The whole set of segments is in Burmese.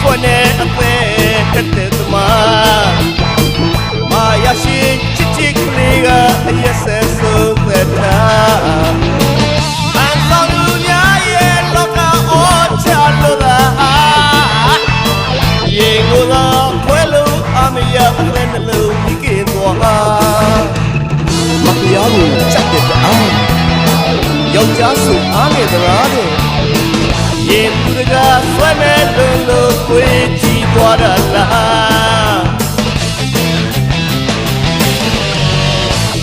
ခွနဲ့အသေးတက်တဲ့သမားမာယာရှိချစ်ချစ်ကလေးကအရက်ဆက်ဆုံးသက်တာအန်ဆောင်လူများရဲ့လောကအောချလို့သာရေကိုသာခွဲလို့အမရအလဲနှလုံးဒီကေသွားမတရားကိုချက်တဲ့အားယောက်ျားဆိုအားနေသလားတဲ့ရင်သူတ ကားဆွဲမဲ့လုံးလို့ခွေးချီသွားတာလား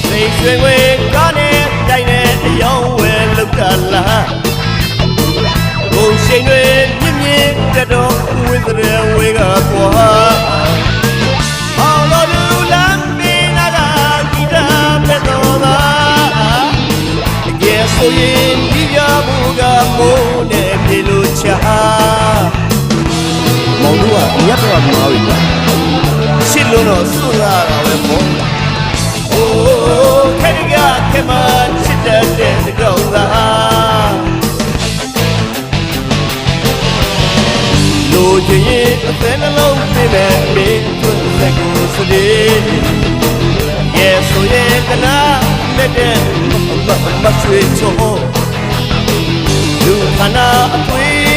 စိတ်ရွှင်ဝေကားနဲ့တိုင်းနဲ့အယောင်းဝဲလောက်တာလားဘုံရှိန်တွေမြင့်မြင့်တက်တော့ဝိသရဝေကသွားအောင်လို့လူလမ်းပင်နာကဂီတာမဲ့တော်သားတကယ်ဆိုရင်ဒီရမှုကမိုးနဲ့ မြတ်တော်မှာပြီလားရှစ်လုံးတော့စွရတာပဲပေါ့အိုးခရီးကခမချစ်တဲ့တဲ့ကောင်းလားလိုချင်ရင်အသက်နှလုံးပြည့်မဲ့မင်းတို့လက်ကိုစလေရဲ့ဆိုရင်ကနာမဲ့တဲ့မဆွေချောလူခနာအသွေးသား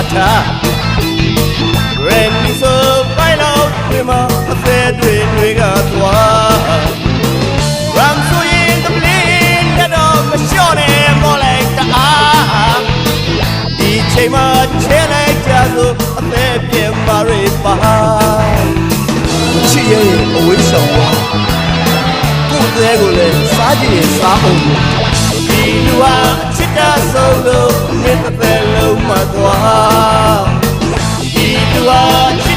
လောက်ချတာ Randy so five လောက်တွေမှာအသေးတွေတွေကသွား Ram ဆိုရင်တပလင်းတော့မလျှော့နဲ့မော်လိုက်တအားဒီချိန်မှာချဲလိုက်ကြဆိုအသေးပြင်းပါရပါချစ်ရဲ့အဝေးဆောင်ပါကိုယ်သေးကိုလည်းစားကြည့်ရင်စားအောင်ဒီလူဟာချစ်တာဆုံးလို့မင်းတ စ်သက်